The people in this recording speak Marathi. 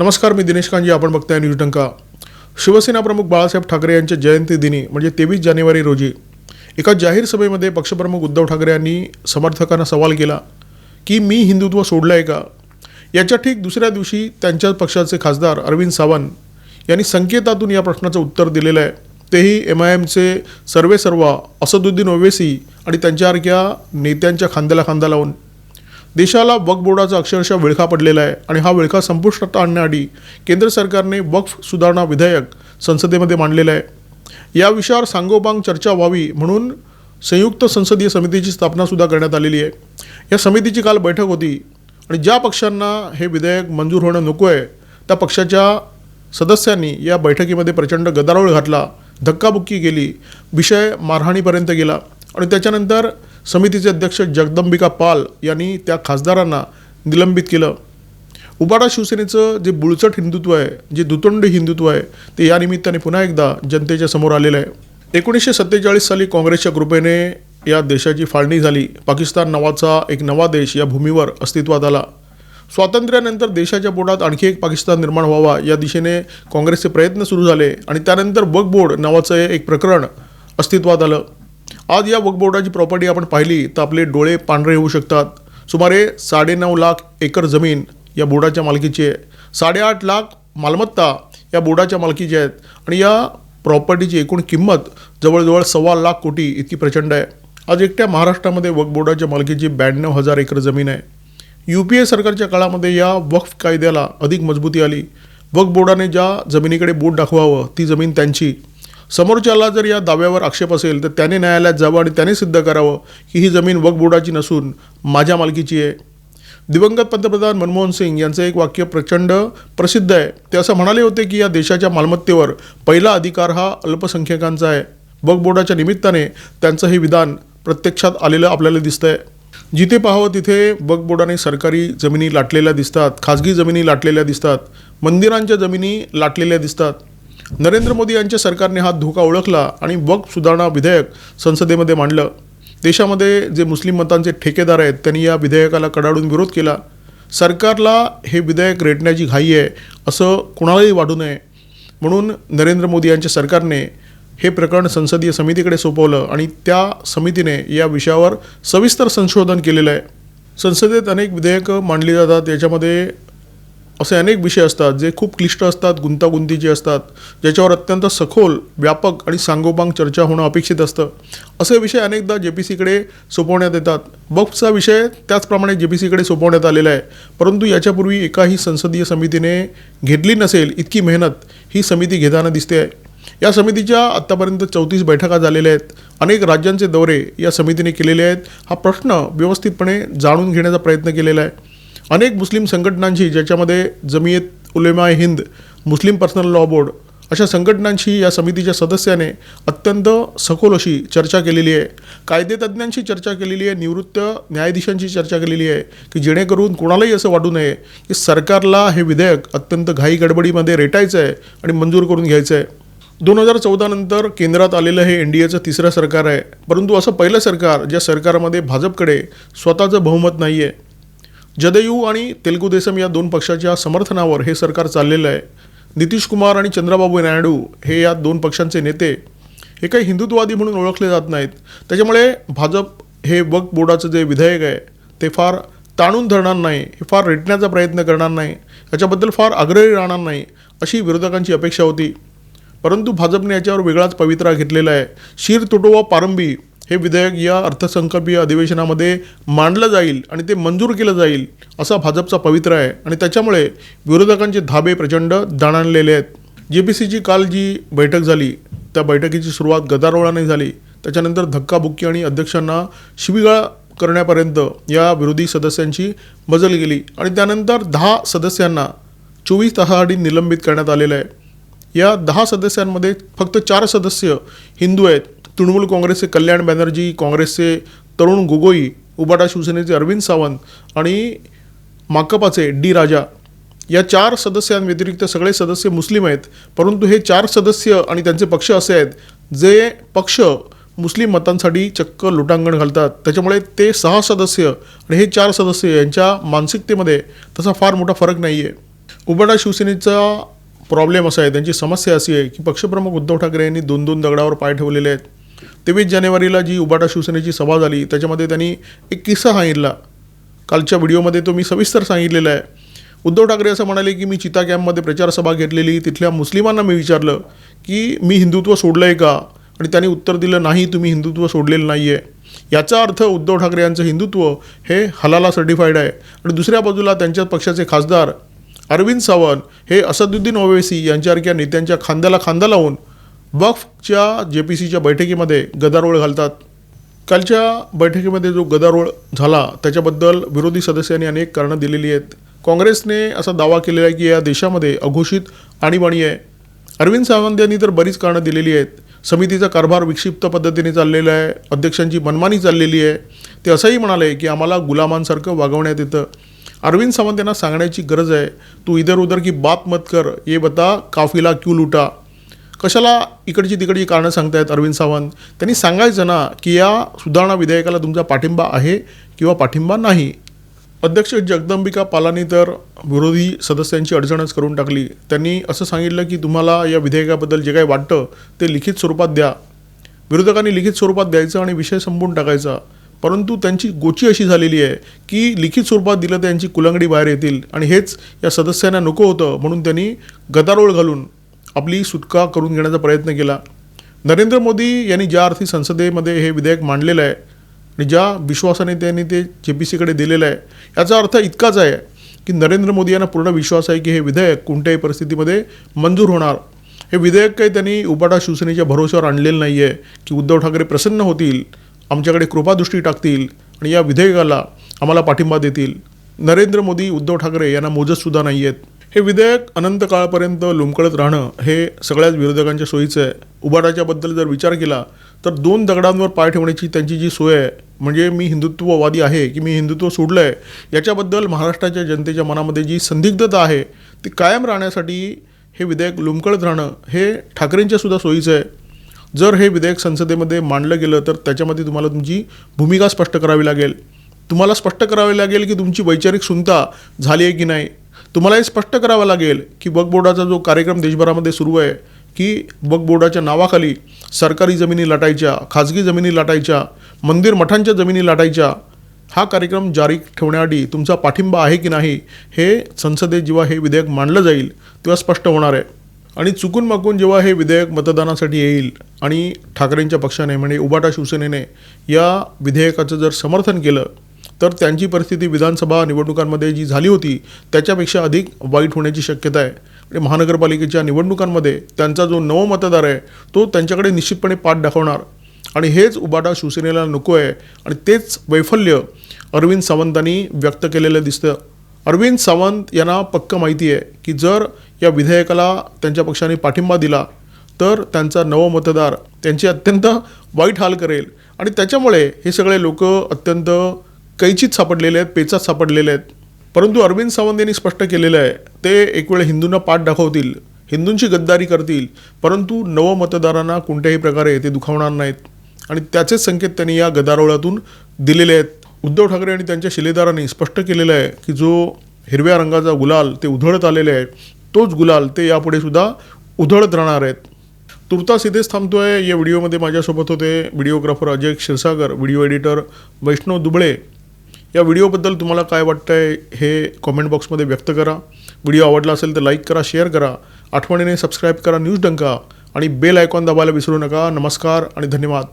नमस्कार मी दिनेश कांजी आपण बघताय न्यूज डंका. शिवसेना प्रमुख बाळासाहेब ठाकरे यांच्या जयंती दिनी म्हणजे तेवीस जानेवारी रोजी एका जाहीर सभेमध्ये पक्षप्रमुख उद्धव ठाकरे यांनी समर्थकांना सवाल केला की मी हिंदुत्व सोडलं आहे का? याच्या ठीक दुसऱ्या दिवशी त्यांच्या पक्षाचे खासदार अरविंद सावंत यांनी संकेतातून या प्रश्नाचं उत्तर दिलेलं आहे. तेही एम आय एमचे सर्वे सर्वा असदुद्दीन ओवेसी आणि त्यांच्यासारख्या नेत्यांच्या खांद्याला खांदा लावून. देशाला वक्फ बोर्डाचा अक्षरशः विळखा पडलेला आहे आणि हा विळखा संपुष्टात आणण्यासाठी केंद्र सरकारने वक्फ सुधारणा विधेयक संसदेमध्ये मांडलेलं आहे. या विषयावर सांगोपांग चर्चा व्हावी म्हणून संयुक्त संसदीय समितीची स्थापनासुद्धा करण्यात आलेली आहे. या समितीची काल बैठक होती आणि ज्या पक्षांना हे विधेयक मंजूर होणं नको आहे त्या पक्षाच्या सदस्यांनी या बैठकीमध्ये प्रचंड गदारोळ घातला धक्काबुक्की केली विषय मारहाणीपर्यंत गेला. आणि त्याच्यानंतर समितीचे अध्यक्ष जगदंबिका पाल यांनी त्या खासदारांना निलंबित केलं. उबाडा शिवसेनेचं जे बुळचट हिंदुत्व आहे जे दुतंड हिंदुत्व आहे ते या निमित्ताने पुन्हा एकदा जनतेच्या समोर आलेलं आहे. एकोणीसशे सत्तेचाळीस साली काँग्रेसच्या कृपेने या देशाची फाळणी झाली. पाकिस्तान नावाचा एक नवा देश या भूमीवर अस्तित्वात आला. स्वातंत्र्यानंतर देशाच्या पोटात आणखी एक पाकिस्तान निर्माण व्हावा या दिशेने काँग्रेसचे प्रयत्न सुरू झाले आणि त्यानंतर बकबोर्ड बोर्ड नावाचं हे एक प्रकरण अस्तित्वात आलं. आज या वक्फ बोर्डाची प्रॉपर्टी आपण पाहिली तर आपले डोळे पांढरे होऊ शकतात. सुमारे साडेनऊ लाख एकर जमीन या बोर्डाच्या मालकीची आहे. साडेआठ लाख मालमत्ता या बोर्डाच्या मालकीची आहेत. आणि या प्रॉपर्टीची एकूण किंमत जवळजवळ सव्वा लाख कोटी इतकी प्रचंड आहे. आज एकट्या महाराष्ट्रामध्ये वक्फ बोर्डाच्या मालकीची ब्याण्णव हजार एकर जमीन आहे. यू पी ए सरकारच्या काळामध्ये या वक्फ कायद्याला अधिक मजबूती आली. वक्फ बोर्डाने ज्या जमिनीकडे बोट दाखवावं ती जमीन त्यांची. समोरच्याला जर या दाव्यावर आक्षेप असेल तर त्याने न्यायालयात जावं आणि त्याने सिद्ध करावं की ही जमीन वक्फ बोर्डाची नसून माझ्या मालकीची आहे. दिवंगत पंतप्रधान मनमोहन सिंग यांचं एक वाक्य प्रचंड प्रसिद्ध आहे. ते असं म्हणाले होते की या देशाच्या मालमत्तेवर पहिला अधिकार हा अल्पसंख्याकांचा आहे. वक्फ बोर्डाच्या निमित्ताने त्यांचं हे विधान प्रत्यक्षात आलेलं आपल्याला दिसतंय. जिथे पाहावं तिथे वक्फ बोर्डाने सरकारी जमिनी लाटलेल्या दिसतात खाजगी जमिनी लाटलेल्या दिसतात मंदिरांच्या जमिनी लाटलेल्या दिसतात. नरेंद्र मोदी यांच्या सरकारने हा धोका ओळखला आणि वक्फ सुधारणा विधेयक संसदेमध्ये मांडलं. देशामध्ये जे मुस्लिम मतांचे ठेकेदार आहेत त्यांनी या विधेयकाला कडाडून विरोध केला. सरकारला हे विधेयक रेटण्याची घाई आहे असं कुणालाही वाटू नये. म्हणून नरेंद्र मोदी यांच्या सरकारने हे प्रकरण संसदीय समितीकडे सोपवलं आणि त्या समितीने या विषयावर सविस्तर संशोधन केलेलं आहे. संसदेत अनेक विधेयकं मांडली जातात याच्यामध्ये असे अनेक विषय असतात जे खूप क्लिष्ट असतात गुंतागुंतीचे असतात ज्याच्यावर अत्यंत सखोल व्यापक आणि सांगोपांग चर्चा होणं अपेक्षित असतं. असे विषय अनेकदा जे पी सीकडे सोपवण्यात येतात. बक्सचा विषय त्याचप्रमाणे जे पी सीकडे सोपवण्यात आलेला आहे. परंतु याच्यापूर्वी एकाही संसदीय समितीने घेतली नसेल इतकी मेहनत ही समिती घेताना दिसते आहे. या समितीच्या आत्तापर्यंत चौतीस बैठका झालेल्या आहेत. अनेक राज्यांचे दौरे या समितीने केलेले आहेत. हा प्रश्न व्यवस्थितपणे जाणून घेण्याचा प्रयत्न केलेला आहे. अनेक मुस्लिम संघटनांशी ज्याच्यामध्ये Jamiat Ulema Hind Muslim personal law board अशा संघटनांशी या समितीच्या सदस्याने अत्यंत सखोल अशी चर्चा केलेली आहे. कायदेतज्ञांशी चर्चा केलेली आहे निवृत्त न्यायाधीशांशी चर्चा केलेली आहे की जेणेकरून कोणालाही असं वाटू नये की सरकारला हे विधेयक अत्यंत घाई गडबडीमध्ये रेटायचं आहे आणि मंजूर करून घ्यायचं आहे दोन हजार चौदा नंतर केंद्रात आलेलं हे एन डी एचं तिसरं सरकार आहे. परंतु असं पहिलं सरकार ज्या सरकारमध्ये भाजपकडे स्वतःचं बहुमत नाही आहे जदयू आणि तेलुगू देसम या दोन पक्षाच्या समर्थनावर हे सरकार चाललेलं आहे. नितीश कुमार आणि चंद्राबाबू नायडू हे या दोन पक्षांचे नेते. हे काही हिंदुत्ववादी म्हणून ओळखले जात नाहीत. त्याच्यामुळे भाजप हे वक्फ बोर्डाचं जे विधेयक आहे ते फार ताणून धरणार नाही हे फार रेटण्याचा प्रयत्न करणार नाही याच्याबद्दल फार आग्रही राहणार नाही अशी विरोधकांची अपेक्षा होती. परंतु भाजपने याच्यावर वेगळाच पवित्रा घेतलेला आहे. शिर तुटोवा पारंबी हे विधेयक या अर्थसंकल्पीय अधिवेशनामध्ये मांडलं जाईल आणि ते मंजूर केलं जाईल असा भाजपचा पवित्र आहे. आणि त्याच्यामुळे विरोधकांचे धाबे प्रचंड दाणाणलेले आहेत. जे पी सीची काल जी बैठक झाली त्या बैठकीची सुरुवात गदारोळाने झाली. त्याच्यानंतर धक्काबुक्की आणि अध्यक्षांना शिवीगाळ करण्यापर्यंत या विरोधी सदस्यांची मजल गेली. आणि त्यानंतर दहा सदस्यांना चोवीस तासासाठी निलंबित करण्यात आलेलं आहे. या दहा सदस्यांमध्ये फक्त चार सदस्य हिंदू आहेत. तृणमूल काँग्रेसचे कल्याण बॅनर्जी काँग्रेसचे तरुण गोगोई उबाटा शिवसेनेचे अरविंद सावंत आणि माकपाचे डी राजा या चार सदस्यांव्यतिरिक्त सगळे सदस्य मुस्लिम आहेत. परंतु हे चार सदस्य आणि त्यांचे पक्ष असे आहेत जे पक्ष मुस्लिम मतांसाठी चक्क लुटांगण घालतात. त्याच्यामुळे ते सहा सदस्य आणि हे चार सदस्य यांच्या मानसिकतेमध्ये तसा फार मोठा फरक नाही आहे उबाटा शिवसेनेचा प्रॉब्लेम असा आहे त्यांची समस्या अशी आहे की पक्षप्रमुख उद्धव ठाकरे यांनी दोन दोन दगडावर पाय ठेवलेले आहेत. तेवीस जानेवारीला जी उबाटा शिवसेनेची सभा झाली त्याच्यामध्ये त्यांनी एक किस्सा सांगितला. कालच्या व्हिडिओमध्ये तो मी सविस्तर सांगितलेला आहे. उद्धव ठाकरे असं म्हणाले की मी चिता कॅम्पमध्ये प्रचारसभा घेतलेली तिथल्या मुस्लिमांना मी विचारलं की मी हिंदुत्व सोडलं आहे का? आणि त्यांनी उत्तर दिलं नाही तुम्ही हिंदुत्व सोडलेलं नाही आहे याचा अर्थ उद्धव ठाकरे यांचं हिंदुत्व हे हलाला सर्टिफाईड आहे. आणि दुसऱ्या बाजूला त्यांच्या पक्षाचे खासदार अरविंद सावंत हे असदुद्दीन ओवेसी यांच्यासारख्या नेत्यांच्या खांद्याला खांदा लावून वक्फच्या जे पी सीच्या बैठकीमध्ये गदारोळ घालतात. कालच्या बैठकीमध्ये जो गदारोळ झाला त्याच्याबद्दल विरोधी सदस्यांनी अनेक कारणं दिलेली आहेत. काँग्रेसने असा दावा केलेला आहे की या देशामध्ये अघोषित आणीबाणी आहे. अरविंद सावंत यांनी तर बरीच कारणं दिलेली आहेत. समितीचा कारभार विक्षिप्त पद्धतीने चाललेला आहे. अध्यक्षांची मनमानी चाललेली आहे. ते असंही म्हणाले की आम्हाला गुलामांसारखं वागवण्यात येतं. अरविंद सावंत यांना सांगण्याची गरज आहे. तू इधर उधर की बात मत कर. ये बता काफिला क्यू लुटा? कशाला इकडची तिकडची कारणं सांगतायत अरविंद सावंत? त्यांनी सांगायचं ना की या सुधारणा विधेयकाला तुमचा पाठिंबा आहे किंवा पाठिंबा नाही. अध्यक्ष जगदंबिका पालानी तर विरोधी सदस्यांची अडचणच करून टाकली. त्यांनी असं सांगितलं की तुम्हाला या विधेयकाबद्दल जे काही वाटतं ते लिखित स्वरूपात द्या. विरोधकांनी लिखित स्वरूपात द्यायचं आणि विषय संपवून टाकायचा. परंतु त्यांची गोची अशी झालेली आहे की लिखित स्वरूपात दिलं तर यांची कुलंगडी बाहेर येतील. आणि हेच या सदस्यांना नको होतं म्हणून त्यांनी गदारोळ घालून आपली सुटका करून घेण्याचा प्रयत्न केला. नरेंद्र मोदी यांनी ज्या अर्थी संसदेमध्ये हे विधेयक मांडलेलं आहे आणि ज्या विश्वासाने त्यांनी ते जे पी सीकडे दिलेलं आहे याचा अर्थ इतकाच आहे की नरेंद्र मोदी यांना पूर्ण विश्वास आहे की हे विधेयक कोणत्याही परिस्थितीमध्ये मंजूर होणार. हे विधेयक काही त्यांनी उबाटा शिवसेनेच्या भरोश्यावर आणलेलं नाही आहे की उद्धव ठाकरे प्रसन्न होतील आमच्याकडे कृपादृष्टी टाकतील आणि या विधेयकाला आम्हाला पाठिंबा देतील. नरेंद्र मोदी उद्धव ठाकरे यांना मोजतसुद्धा नाही आहेत हे विधेयक अनंत काळापर्यंत लोंबकळत राहणं हे सगळ्याच विरोधकांच्या सोयीचं आहे. उबाटाच्याबद्दल जर विचार केला तर दोन दगडांवर पाय ठेवण्याची त्यांची जी सोय आहे म्हणजे मी हिंदुत्ववादी आहे की मी हिंदुत्व सोडलं आहे याच्याबद्दल महाराष्ट्राच्या जनतेच्या मनामध्ये जी संदिग्धता आहे ती कायम राहण्यासाठी हे विधेयक लोंबकळत राहणं हे ठाकरेंच्यासुद्धा सोयीचं आहे. जर हे विधेयक संसदेमध्ये मांडलं गेलं तर त्याच्यामध्ये तुम्हाला तुमची भूमिका स्पष्ट करावी लागेल. तुम्हाला स्पष्ट करावे लागेल की तुमची वैचारिक सुनता झाली आहे की नाही? तुम्हाला हे स्पष्ट करावं लागेल की वक्फ बोर्डाचा जो कार्यक्रम देशभरामध्ये सुरू आहे की वक्फ बोर्डाच्या नावाखाली सरकारी जमिनी लाटायच्या खाजगी जमिनी लाटायच्या मंदिर मठांच्या जमिनी लाटायच्या हा कार्यक्रम जारी ठेवण्यासाठी तुमचा पाठिंबा आहे की नाही हे संसदेत जेव्हा हे विधेयक मांडलं जाईल तेव्हा स्पष्ट होणार आहे. आणि चुकून मागून जेव्हा हे विधेयक मतदानासाठी येईल आणि ठाकरेंच्या पक्षाने म्हणजे उबाटा शिवसेनेने या विधेयकाचं जर समर्थन केलं तर त्यांची परिस्थिती विधानसभा निवडणुकांमध्ये जी झाली होती त्याच्यापेक्षा अधिक वाईट होण्याची शक्यता आहे. म्हणजे महानगरपालिकेच्या निवडणुकांमध्ये त्यांचा जो नव मतदार आहे तो त्यांच्याकडे निश्चितपणे पाठ दाखवणार. आणि हेच उबाटा शिवसेनेला नको आहे. आणि तेच वैफल्य अरविंद सावंतांनी व्यक्त केलेलं दिसतं. अरविंद सावंत यांना पक्क माहिती आहे की जर या विधेयकाला त्यांच्या पक्षाने पाठिंबा दिला तर त्यांचा नव मतदार त्यांचे अत्यंत वाईट हाल करेल. आणि त्याच्यामुळे हे सगळे लोक अत्यंत कैचीत सापडलेले आहेत पेचात सापडलेले आहेत. परंतु अरविंद सावंत यांनी स्पष्ट केलेलं आहे ते एक वेळ हिंदूंना पाठ दाखवतील हिंदूंची गद्दारी करतील परंतु नवमतदारांना कोणत्याही प्रकारे ते दुखावणार नाहीत. आणि त्याचेच संकेत त्यांनी या गदारोळातून दिलेले आहेत. उद्धव ठाकरे आणि त्यांच्या शिलेदारांनी स्पष्ट केलेलं आहे की जो हिरव्या रंगाचा गुलाल ते उधळत आलेले आहे तोच गुलाल ते यापुढे सुद्धा उधळत राहणार आहेत. तुर्तास इथेच थांबतोय. या व्हिडिओमध्ये माझ्यासोबत होते videographer Ajay Kshirsagar video editor Vaishnav Dubale. या व्हिडिओबद्दल तुम्हाला काय वाटतं आहे हे कॉमेंट बॉक्समध्ये व्यक्त करा. व्हिडिओ आवडला असेल तर लाईक करा शेअर करा. आठवणीने सबस्क्राईब करा न्यूज डंका आणि बेल आयकॉन दाबायला विसरू नका. नमस्कार आणि धन्यवाद.